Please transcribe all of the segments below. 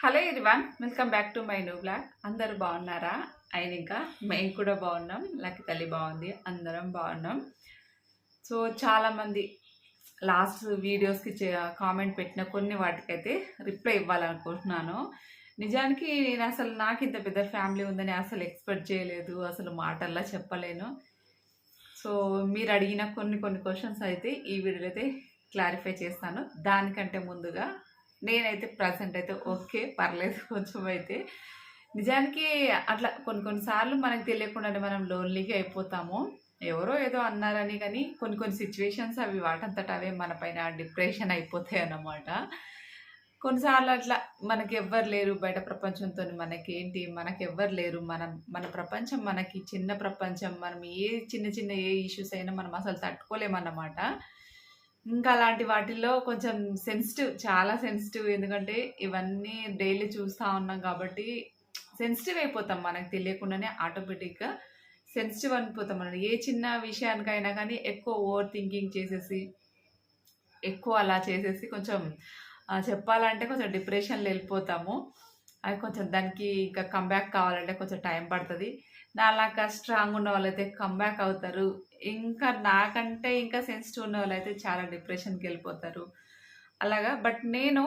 Hello everyone welcome back to my new blog. అందరూ బాగున్నారా? ఆయన ఇంకా మేము కూడా బాగున్నాం. లక్కి తల్లి బాగుంది అందరం బాగున్నాం. సో చాలామంది లాస్ట్ వీడియోస్కి కామెంట్ పెట్టిన కొన్ని వాటికైతే రిప్లై ఇవ్వాలనుకుంటున్నాను. నిజానికి నేను అసలు నాకు ఇంత పెద్ద ఫ్యామిలీ ఉందని అసలు ఎక్స్పెక్ట్ చేయలేదు అసలు మాటల్లా చెప్పలేను. సో మీరు అడిగిన కొన్ని కొన్ని క్వశ్చన్స్ అయితే ఈ వీడియోలో అయితే క్లారిఫై చేస్తాను. దానికంటే ముందుగా నేనైతే ప్రజెంట్ అయితే ఓకే పర్లేదు కొంచెం అయితే. నిజానికి అట్లా కొన్ని కొన్నిసార్లు మనకు తెలియకుండానే మనం లోన్లీగా అయిపోతాము. ఎవరో ఏదో అన్నారని కానీ కొన్ని కొన్ని సిచ్యువేషన్స్ అవి వాటంతట అవే మన పైన డిప్రెషన్ అయిపోతాయి అన్నమాట. కొన్నిసార్లు అట్లా మనకి ఎవ్వరు లేరు బయట ప్రపంచంతో మనకేంటి మనకి ఎవ్వరు లేరు మనం మన ప్రపంచం మనకి చిన్న ప్రపంచం మనం ఏ చిన్న చిన్న ఏ ఇష్యూస్ అయినా మనం అసలు తట్టుకోలేమన్నమాట. ఇంకా అలాంటి వాటిల్లో కొంచెం సెన్సిటివ్ చాలా సెన్సిటివ్ ఎందుకంటే ఇవన్నీ డైలీ చూస్తూ ఉన్నాం కాబట్టి సెన్సిటివ్ అయిపోతాం మనకు తెలియకుండానే ఆటోమేటిక్గా సెన్సిటివ్ అనిపోతాం అన్నమాట. ఏ చిన్న విషయానికైనా కానీ ఎక్కువ ఓవర్ థింకింగ్ చేసేసి ఎక్కువ అలా చేసేసి కొంచెం చెప్పాలంటే కొంచెం డిప్రెషన్లో వెళ్ళిపోతాము. అది కొంచెం దానికి ఇంకా కంబ్యాక్ కావాలంటే కొంచెం టైం పడుతుంది. నాలాగా స్ట్రాంగ్ ఉన్న వాళ్ళైతే కంబ్యాక్ అవుతారు. ఇంకా నాకంటే ఇంకా సెన్సిటివ్ ఉన్న వాళ్ళైతే చాలా డిప్రెషన్కి వెళ్ళిపోతారు. అలాగా బట్ నేను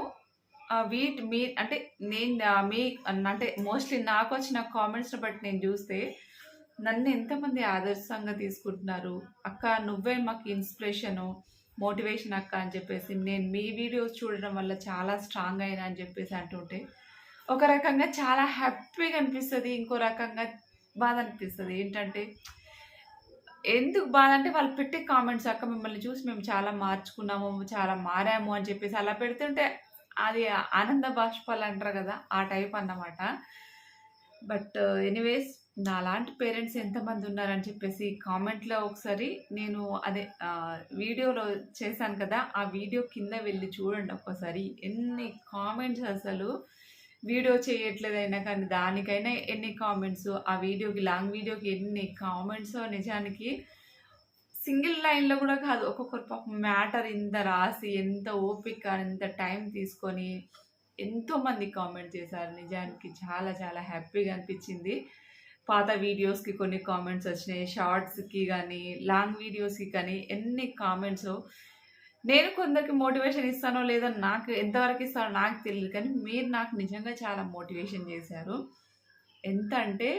ఆ, వీటి మీ అంటే నేను మీ అంటే మోస్ట్లీ నాకు వచ్చిన కామెంట్స్ని బట్టి నేను చూస్తే నన్ను ఎంతమంది ఆదర్శంగా తీసుకుంటున్నారు? అక్క నువ్వే మాకు ఇన్స్పిరేషను మోటివేషన్ అక్క అని చెప్పేసి నేను మీ వీడియోస్ చూడడం వల్ల చాలా స్ట్రాంగ్ అయినా అని చెప్పేసి అంటుంటే ఒక రకంగా చాలా హ్యాపీగా అనిపిస్తుంది. ఇంకో రకంగా బాధ అనిపిస్తుంది ఏంటంటే ఎందుకు బాధ అంటే వాళ్ళు పెట్టే కామెంట్స్ అక్క మిమ్మల్ని చూసి మేము చాలా మార్చుకున్నాము చాలా మారాము అని చెప్పేసి అలా పెడుతుంటే అది ఆనంద బాష్పాలు అంటారు కదా ఆ టైప్ అన్నమాట. బట్ ఎనీవేస్ నా లాంటి పేరెంట్స్ ఎంతమంది ఉన్నారని చెప్పేసి కామెంట్లో ఒకసారి నేను అదే వీడియోలో చేశాను కదా ఆ వీడియో కింద వెళ్ళి చూడండి ఒక్కసారి. ఎన్ని కామెంట్స్ అసలు వీడియో చేయట్లేదైనా కానీ దానికైనా ఎన్ని కామెంట్స్ ఆ వీడియోకి లాంగ్ వీడియోకి ఎన్ని కామెంట్స్ నిజానికి సింగిల్ లైన్లో కూడా కాదు ఒక్కొక్కరు పాపం మ్యాటర్ ఇంత రాసి ఎంత ఓపిక ఎంత టైం తీసుకొని ఎంతోమంది కామెంట్ చేశారు. నిజానికి చాలా చాలా హ్యాపీగా అనిపించింది. పాత వీడియోస్కి కొన్ని కామెంట్స్ వచ్చినాయి షార్ట్స్కి కానీ లాంగ్ వీడియోస్కి కానీ ఎన్ని కామెంట్స్ నేను కొందరికి మోటివేషన్ ఇస్తానో లేదో నాకు ఎంతవరకు ఇస్తానో నాకు తెలియదు కానీ మీరు నాకు నిజంగా చాలా మోటివేషన్ చేశారు. ఎంత అంటే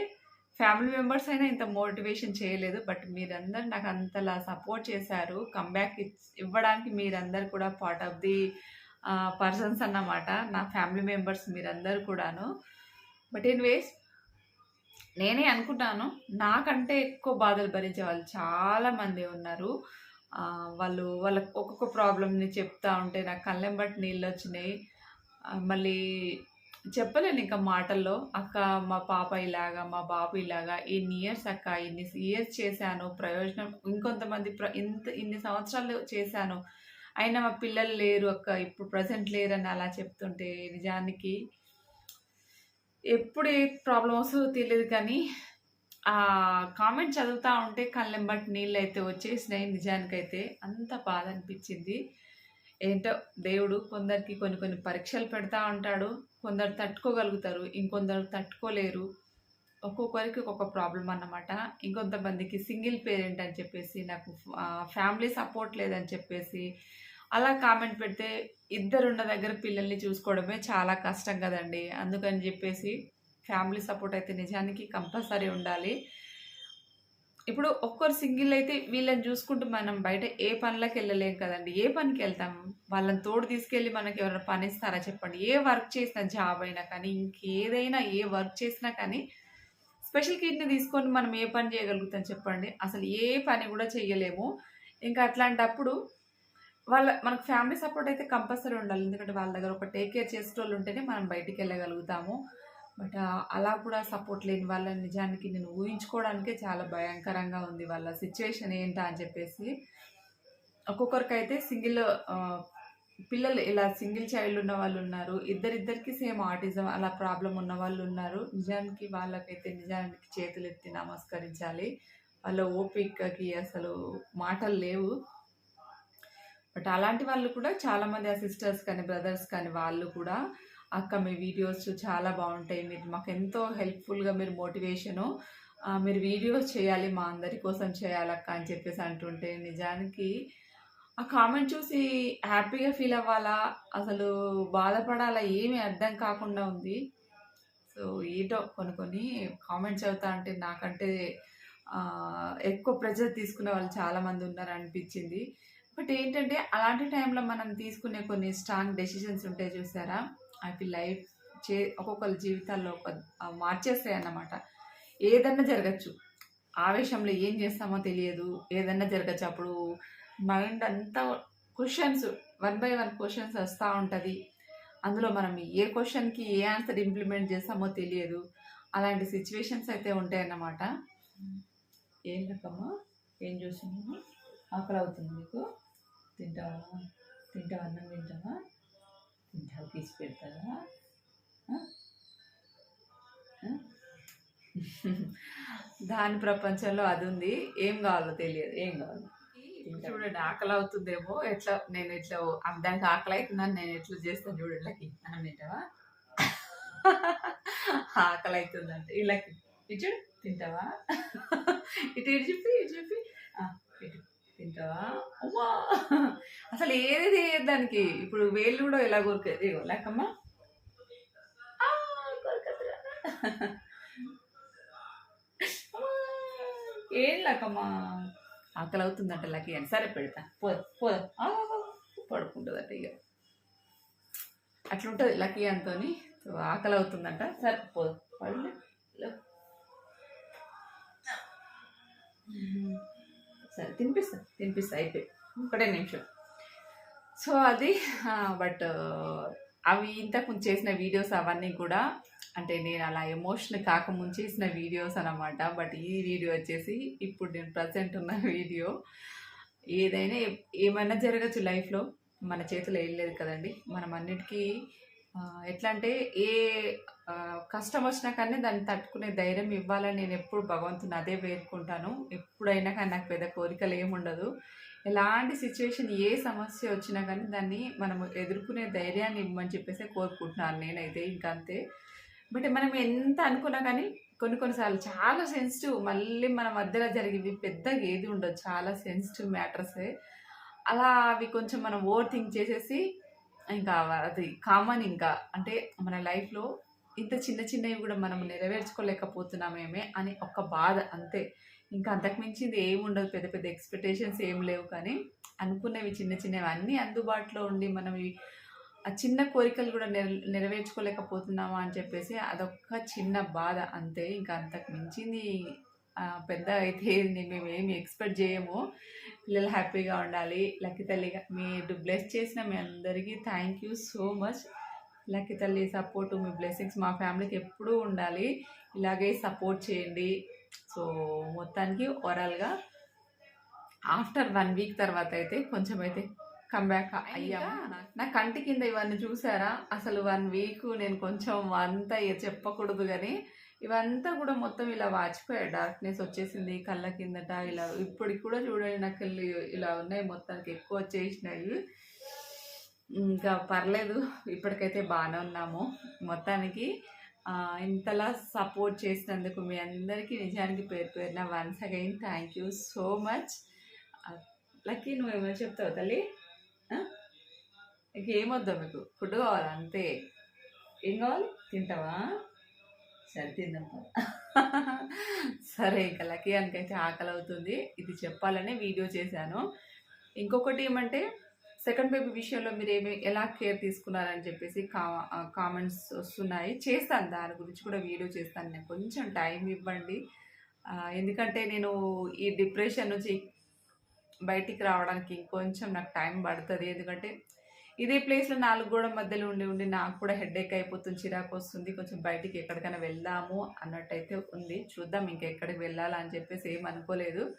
ఫ్యామిలీ మెంబర్స్ అయినా ఇంత మోటివేషన్ చేయలేదు బట్ మీరందరూ నాకు అంతలా సపోర్ట్ చేశారు. కంబ్యాక్ ఇవ్వడానికి మీరందరు కూడా పార్ట్ ఆఫ్ ది పర్సన్స్ అన్నమాట. నా ఫ్యామిలీ మెంబర్స్ మీరందరూ కూడాను. బట్ ఎనీవేస్ నేనే అనుకుంటాను నాకంటే ఎక్కువ బాధలు భరించే వాళ్ళు చాలామంది ఉన్నారు. వాళ్ళు వాళ్ళ ఒక్కొక్క ప్రాబ్లమ్ని చెప్తా ఉంటే నాకు కళ్ళెం బట్టి నీళ్ళు వచ్చినాయి. మళ్ళీ చెప్పలేను ఇంకా మాటల్లో. అక్క మా పాప ఇలాగా మా బాబు ఇలాగా ఇన్ని ఇయర్స్ అక్క ఇన్ని ఇయర్స్ చేశాను ప్రయోజనం ఇంకొంతమంది ప్ర ఇంత ఇన్ని సంవత్సరాలు చేశాను. అయినా మా పిల్లలు లేరు అక్క ఇప్పుడు ప్రజెంట్ లేరని అలా చెప్తుంటే నిజానికి ఎప్పుడు ఏ ప్రాబ్లం వస్తుందో తెలియదు కానీ కామెంట్ చదువుతూ ఉంటే కళ్ళెంబట్ నీళ్ళు అయితే వచ్చేసినాయి నిజానికైతే. అంత బాధ అనిపించింది. ఏంటో దేవుడు కొందరికి కొన్ని కొన్ని పరీక్షలు పెడతా ఉంటాడు. కొందరు తట్టుకోగలుగుతారు ఇంకొందరు తట్టుకోలేరు. ఒక్కొక్కరికి ఒక్కొక్క ప్రాబ్లం అన్నమాట. ఇంకొంతమందికి సింగిల్ పేరెంట్ అని చెప్పేసి నాకు ఫ్యామిలీ సపోర్ట్ లేదని చెప్పేసి అలా కామెంట్ పెడితే ఇద్దరున్న దగ్గర పిల్లల్ని చూసుకోవడమే చాలా కష్టం కదండి. అందుకని చెప్పేసి ఫ్యామిలీ సపోర్ట్ అయితే నిజానికి కంపల్సరీ ఉండాలి. ఇప్పుడు ఒక్కరు సింగిల్ అయితే వీళ్ళని చూసుకుంటూ మనం బయట ఏ పనులకు వెళ్ళలేం కదండి. ఏ పనికి వెళ్తాం? వాళ్ళని తోడు తీసుకెళ్ళి మనకి ఎవరైనా పని ఇస్తారా చెప్పండి. ఏ వర్క్ చేసినా జాబ్ అయినా కానీ ఇంకేదైనా ఏ వర్క్ చేసినా కానీ స్పెషల్ కిడ్ని తీసుకొని మనం ఏ పని చేయగలుగుతాం చెప్పండి. అసలు ఏ పని కూడా చేయలేము ఇంకా అట్లాంటప్పుడు వాళ్ళ మనకు ఫ్యామిలీ సపోర్ట్ అయితే కంపల్సరీ ఉండాలి. ఎందుకంటే వాళ్ళ దగ్గర ఒక టేక్ కేర్ చేసేటోళ్ళు ఉంటేనే మనం బయటికి వెళ్ళగలుగుతాము. బట్ అలా కూడా సపోర్ట్ లేని వాళ్ళ నిజానికి నేను ఊహించుకోవడానికే చాలా భయంకరంగా ఉంది వాళ్ళ సిచ్యువేషన్ ఏంటా అని చెప్పేసి. ఒక్కొక్కరికైతే సింగిల్ పిల్లలు ఇలా సింగిల్ చైల్డ్ ఉన్న వాళ్ళు ఉన్నారు. ఇద్దరిద్దరికి సేమ్ ఆటిజం అలా ప్రాబ్లం ఉన్న వాళ్ళు ఉన్నారు. నిజానికి వాళ్ళకైతే నిజానికి చేతులు ఎత్తి నమస్కరించాలి. వాళ్ళ ఓపికకి అసలు మాటలు లేవు. బట్ అలాంటి వాళ్ళు కూడా చాలామంది ఆ సిస్టర్స్ కానీ బ్రదర్స్ కానీ వాళ్ళు కూడా అక్క మీ వీడియోస్ చాలా బాగుంటాయి. మీరు మాకు ఎంతో హెల్ప్ఫుల్గా మీరు మోటివేషను మీరు వీడియోస్ చేయాలి మా అందరి కోసం చేయాలక్క అని చెప్పేసి అంటుంటే నిజానికి ఆ కామెంట్ చూసి హ్యాపీగా ఫీల్ అవ్వాలా? అసలు బాధపడాలా? ఏమీ అర్థం కాకుండా ఉంది. సో ఏటో కొన్ని కొన్ని కామెంట్స్ చదువుతా అంటే నాకంటే ఎక్కువ ప్రెజర్ తీసుకునే వాళ్ళు చాలామంది ఉన్నారు అనిపించింది. బట్ ఏంటంటే అలాంటి టైంలో మనం తీసుకునే కొన్ని స్ట్రాంగ్ డెసిషన్స్ ఉంటాయి చూసారా? అవి లైఫ్ చే ఒక్కొక్కరి జీవితాల్లో ఒక మార్చేస్తాయి అన్నమాట ఏదన్నా జరగచ్చు. ఆవేశంలో ఏం చేస్తామో తెలియదు. ఏదన్నా జరగచ్చు. అప్పుడు మైండ్ అంతా questions one by one questions వస్తూ ఉంటుంది. అందులో మనం ఏ క్వశ్చన్కి ఏ ఆన్సర్ ఇంప్లిమెంట్ చేస్తామో తెలియదు. అలాంటి సిచ్యువేషన్స్ అయితే ఉంటాయన్నమాట. ఏం రకమ్మా ఏం చూస్తున్నావు? ఆకలి అవుతుంది మీకు తింటావా? తింటావా? అన్నం తింటావా? తింటావా తీసి దాని ప్రపంచంలో అది ఉంది. ఏం కావాలో తెలియదు. ఏం కావాలో? చూడండి ఆకలి అవుతుందేమో ఎట్లా నేను ఇట్లా దానికి ఆకలి అవుతుందని నేను ఎట్లా చేస్తాను చూడండి ఇళ్ళకి అన్నం తింటావా? ఆకలి అవుతుందంటే. ఇలాకి ఇటు చూడు, తింటావా? ఇటు ఇటు చెప్పి ఇటు చెప్పి. ఇటు. తింటావా? అమ్మా! అసలు ఏది తెలియదు దానికి. ఇప్పుడు వేళ్ళు కూడా ఎలా కొరికేది లేకమ్మా ఏం లేకమ్మా ఆకలి అవుతుందంట లకి అని. సరే పెడతా. పో పో. పడుకుంటుందట ఇక అట్లుంటుంది లక్కీ అంతోని ఆకలి అవుతుందంట. సరే పో. పడలే సరే తినిపిస్తా తినిపిస్తా అయిపోయి ఒకటే నిమిషం. సో అది బట్ అవి ఇంతకు ముందు చేసిన వీడియోస్ అవన్నీ కూడా అంటే నేను అలా ఎమోషన్ కాకముందు చేసిన వీడియోస్ అనమాట బట్ ఈ వీడియో వచ్చేసి ఇప్పుడు నేను ప్రజెంట్ ఉన్న వీడియో. ఏదైనా ఏమైనా జరగచ్చు లైఫ్లో మన చేతిలో ఏం లేదు కదండి. మనం అన్నిటికీ ఎట్లా అంటే ఏ కష్టం వచ్చినా కానీ దాన్ని తట్టుకునే ధైర్యం ఇవ్వాలని నేను ఎప్పుడు భగవంతుని అదే వేడుకుంటాను. ఎప్పుడైనా కానీ నాకు పెద్ద కోరికలు ఏముండదు ఎలాంటి సిచ్యువేషన్ ఏ సమస్య వచ్చినా కానీ దాన్ని మనం ఎదుర్కొనే ధైర్యాన్ని ఇవ్వమని చెప్పేసి కోరుకుంటున్నాను నేనైతే ఇంకా అంతే. బట్ మనం ఎంత అనుకున్నా కానీ కొన్ని కొన్నిసార్లు చాలా సెన్సిటివ్ మళ్ళీ మన మధ్యలో జరిగేవి పెద్దగా ఏది ఉండదు. చాలా సెన్సిటివ్ మ్యాటర్సే. అలా అవి కొంచెం మనం ఓవర్ థింక్ చేసేసి ఇంకా అది కామన్ ఇంకా. అంటే మన లైఫ్లో ఇంత చిన్న చిన్నవి కూడా మనం నెరవేర్చుకోలేకపోతున్నామేమే అని ఒక బాధ అంతే. ఇంకా అంతకుమించింది ఏముండదు ఏమి ఉండదు. పెద్ద పెద్ద ఎక్స్పెక్టేషన్స్ ఏం లేవు కానీ అనుకున్నవి చిన్న చిన్నవి అన్నీ అందుబాటులో ఉండి మనం ఆ చిన్న కోరికలు కూడా నెర నెరవేర్చుకోలేకపోతున్నామా అని చెప్పేసి అదొక చిన్న బాధ అంతే. ఇంకా అంతకు మించింది పెద్ద అయితే మేము ఏమి ఎక్స్పెక్ట్ చేయము. పిల్లలు హ్యాపీగా ఉండాలి. లక్కీ తల్లిగా మీరు బ్లెస్ చేసిన మీ అందరికీ thank you so much Lucky తల్లి సపోర్ట్ మీ బ్లెస్సింగ్స్ మా ఫ్యామిలీకి ఎప్పుడూ ఉండాలి. ఇలాగే సపోర్ట్ చేయండి. సో మొత్తానికి ఓవరాల్గా ఆఫ్టర్ వన్ వీక్ తర్వాత అయితే కొంచెం అయితే కమ్బ్యాక్ అయ్యాము. నా కంటి కింద ఇవన్నీ చూసారా? అసలు వన్ వీక్ నేను కొంచెం అంతా చెప్పకూడదు కానీ ఇవంతా కూడా మొత్తం ఇలా వాచిపోయాయి. డార్క్నెస్ వచ్చేసింది కళ్ళ కిందట ఇలా ఇప్పటికి కూడా చూడండి నాకు కళ్ళు ఇలా ఉన్నాయి మొత్తానికి ఎక్కువ వచ్చేసినాయి. ఇంకా పర్లేదు ఇప్పటికైతే బాగానే ఉన్నాము. మొత్తానికి ఇంతలా సపోర్ట్ చేసినందుకు మీ అందరికీ నిజానికి పేరు పేరున once again thank you so much Lucky ఏమైనా చెప్తావు తల్లి? ఇంకేమొద్దావు మీకు? ఫుడ్ కావాలి అంతే. ఏం కావాలి? తింటావా? సరే సరే ఇంకా లక్కీ అనికైతే ఆకలి అవుతుంది ఇది చెప్పాలనే వీడియో చేశాను. ఇంకొకటి ఏమంటే సెకండ్ బేబీ విషయంలో మీరు ఏమి ఎలా కేర్ తీసుకున్నారని చెప్పేసి కా కామెంట్స్ వస్తున్నాయి. చేస్తాను దాని గురించి కూడా వీడియో చేస్తాను. నేను కొంచెం టైం ఇవ్వండి. ఎందుకంటే నేను ఈ డిప్రెషన్ నుంచి బయటికి రావడానికి ఇంకొంచెం నాకు టైం పడుతుంది. ఎందుకంటే ఇదే ప్లేస్లో నాలుగు గోడ మధ్యలో ఉండి ఉండి నాకు కూడా హెడేక్ అయిపోతుంది చిరాకు వస్తుంది. కొంచెం బయటికి ఎక్కడికైనా వెళ్దాము అన్నట్టయితే ఉంది. చూద్దాం ఇంకా ఎక్కడికి వెళ్ళాలా అని చెప్పేసి ఏం అనుకోలేదు.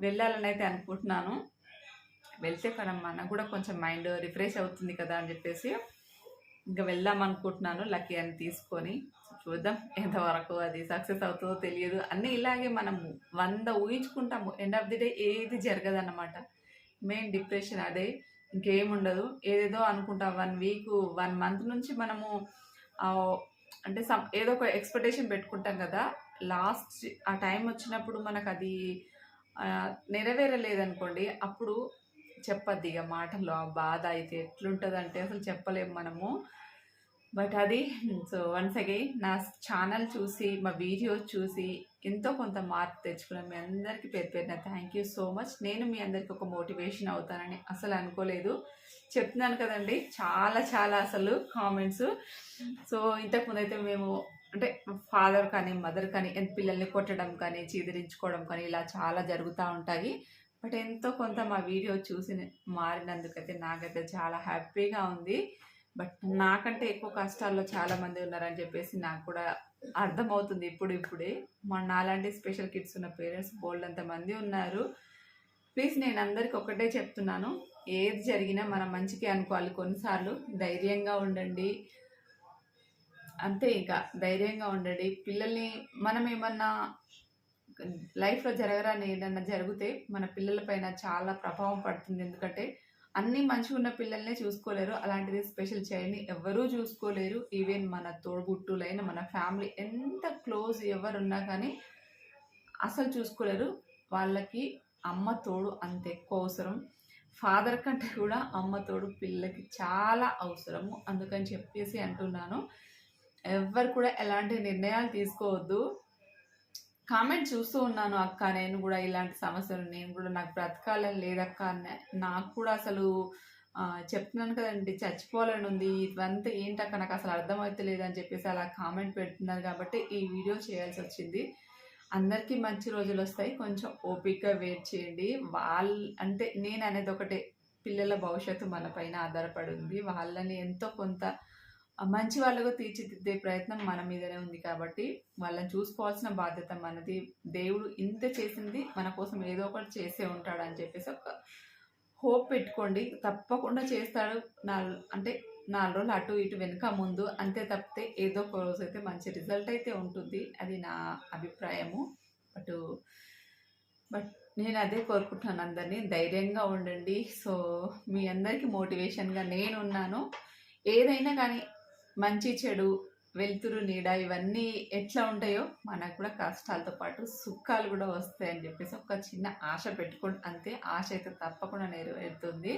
వెళ్ళాలని అయితే అనుకుంటున్నాను. వెళ్తే మనం మనకు కూడా కొంచెం మైండ్ రిఫ్రెష్ అవుతుంది కదా అని చెప్పేసి ఇంకా వెళ్దాం అనుకుంటున్నాను లక్కీ అని తీసుకొని. చూద్దాం ఎంతవరకు అది సక్సెస్ అవుతుందో తెలియదు. అన్నీ ఇలాగే మనము వంద ఊహించుకుంటాము. ఎండ్ ఆఫ్ ది డే ఏది జరగదన్నమాట. మెయిన్ డిప్రెషన్ అదే. ఇంకేం ఉండదు ఏదేదో అనుకుంటా. వన్ వీక్ వన్ మంత్ నుంచి మనము అంటే సమ్ ఏదో ఒక ఎక్స్పెక్టేషన్ పెట్టుకుంటాం కదా. లాస్ట్ ఆ టైం వచ్చినప్పుడు మనకు అది నెరవేరలేదనుకోండి అప్పుడు చెప్పద్ది ఇక మాటల్లో ఆ బాధ అయితే ఎట్లుంటుంది అంటే అసలు చెప్పలేము మనము. బట్ అది సో వన్స్ అగైన్ నా ఛానల్ చూసి మా వీడియోస్ చూసి ఎంతో కొంత మార్పు తెచ్చుకున్నాం మీ అందరికీ పేరు పేరున థ్యాంక్ యూ సో మచ్ నేను మీ అందరికి ఒక మోటివేషన్ అవుతానని అసలు అనుకోలేదు. చెప్తున్నాను కదండి చాలా చాలా అసలు కామెంట్స్ సో ఇంతకుముందు అయితే మేము అంటే ఫాదర్ కానీ మదర్ కానీ ఎంత పిల్లల్ని కొట్టడం కానీ చీదిరించుకోవడం కానీ ఇలా చాలా జరుగుతూ ఉంటాయి. బట్ ఎంతో కొంత మా వీడియో చూసి మారినందుకైతే నాకైతే చాలా హ్యాపీగా ఉంది. బట్ నాకంటే ఎక్కువ కష్టాల్లో చాలా మంది ఉన్నారని చెప్పేసి నాకు కూడా అర్థమవుతుంది ఇప్పుడు ఇప్పుడే. మన నాలాంటి స్పెషల్ కిడ్స్ ఉన్న పేరెంట్స్ బోల్డ్ మంది ఉన్నారు. ప్లీజ్ నేను అందరికి ఒకటే చెప్తున్నాను. ఏది జరిగినా మనం మంచికి అనుకోవాలి. కొన్నిసార్లు ధైర్యంగా ఉండండి. అంతే ఇక ధైర్యంగా ఉండండి. పిల్లల్ని మనం ఏమన్నా లైఫ్లో జరగరాని ఏదన్నా జరిగితే మన పిల్లలపైన చాలా ప్రభావం పడుతుంది. ఎందుకంటే అన్ని మంచిగా ఉన్న పిల్లల్నే చూసుకోలేరు. అలాంటిది స్పెషల్ చైల్డ్ని ఎవరూ చూసుకోలేరు. ఈవెన్ మన తోడుగుట్టులైన మన ఫ్యామిలీ ఎంత క్లోజ్ ఎవరున్నా కానీ అసలు చూసుకోలేరు. వాళ్ళకి అమ్మ తోడు అంత ఎక్కువ అవసరం. ఫాదర్ కంటే కూడా అమ్మ తోడు పిల్లకి చాలా అవసరము. అందుకని చెప్పేసి అంటున్నాను. ఎవరు కూడా ఎలాంటి నిర్ణయాలు తీసుకోవద్దు. కామెంట్ చూస్తూ ఉన్నాను అక్క. నేను కూడా ఇలాంటి సమస్యలు నేను కూడా నాకు బ్రతకాలని లేదక్క. నాకు కూడా అసలు చెప్తున్నాను కదండి చచ్చిపోవాలని ఉంది. ఇదంతా ఏంటక్క? నాకు అసలు అర్థమవుతలేదు అని చెప్పేసి అలా కామెంట్ పెడుతున్నారు కాబట్టి ఈ వీడియో చేయాల్సి వచ్చింది. అందరికీ మంచి రోజులు వస్తాయి. కొంచెం ఓపిక్గా వెయిట్ చేయండి. వాళ్ళ అంటే నేను అనేది ఒకటే. పిల్లల భవిష్యత్తు మన పైన ఆధారపడి ఉంది. వాళ్ళని ఎంతో కొంత మంచి వాళ్ళగా తీర్చిదిద్దే ప్రయత్నం మన మీదనే ఉంది కాబట్టి వాళ్ళని చూసుకోవాల్సిన బాధ్యత మనది. దేవుడు ఇంత చేసింది మన కోసం ఏదో ఒకటి చేసే ఉంటాడు అని చెప్పేసి ఒక హోప్ పెట్టుకోండి. తప్పకుండా చేస్తాడు. నా అంటే నాలుగు రోజులు అటు ఇటు వెనుక ముందు అంతే తప్పితే ఏదో ఒక రోజు అయితే మంచి రిజల్ట్ అయితే ఉంటుంది. అది నా అభిప్రాయము. బట్ బట్ నేను అదే కోరుకుంటున్నాను అందరినీ. ధైర్యంగా ఉండండి. సో మీ అందరికీ మోటివేషన్గా నేను ఉన్నాను ఏదైనా కానీ మంచి చెడు వెలుతురు నీడ ఇవన్నీ ఎట్లా ఉంటాయో మనకు కూడా కష్టాలతో పాటు సుఖాలు కూడా వస్తాయని చెప్పేసి ఒక చిన్న ఆశ పెట్టుకోండి. అంతే ఆశ అయితే తప్పకుండా నెరవేరుతుంది.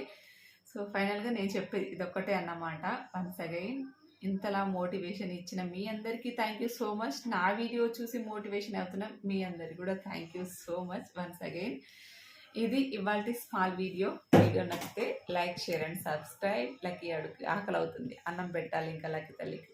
సో ఫైనల్గా నేను చెప్పేది ఇదొక్కటే అన్నమాట. వన్స్ అగైన్ ఇంతలా మోటివేషన్ ఇచ్చిన మీ అందరికీ థ్యాంక్ యూ సో మచ్. నా వీడియో చూసి మోటివేషన్ అవుతున్న మీ అందరికి కూడా thank you so much once again. ఇది ఇవాళ స్మాల్ వీడియో వీడియో నచ్చితే like share and subscribe Lucky అడుగు ఆకలి అవుతుంది అన్నం పెట్టాలి ఇంకా లక్కీ తల్లికి.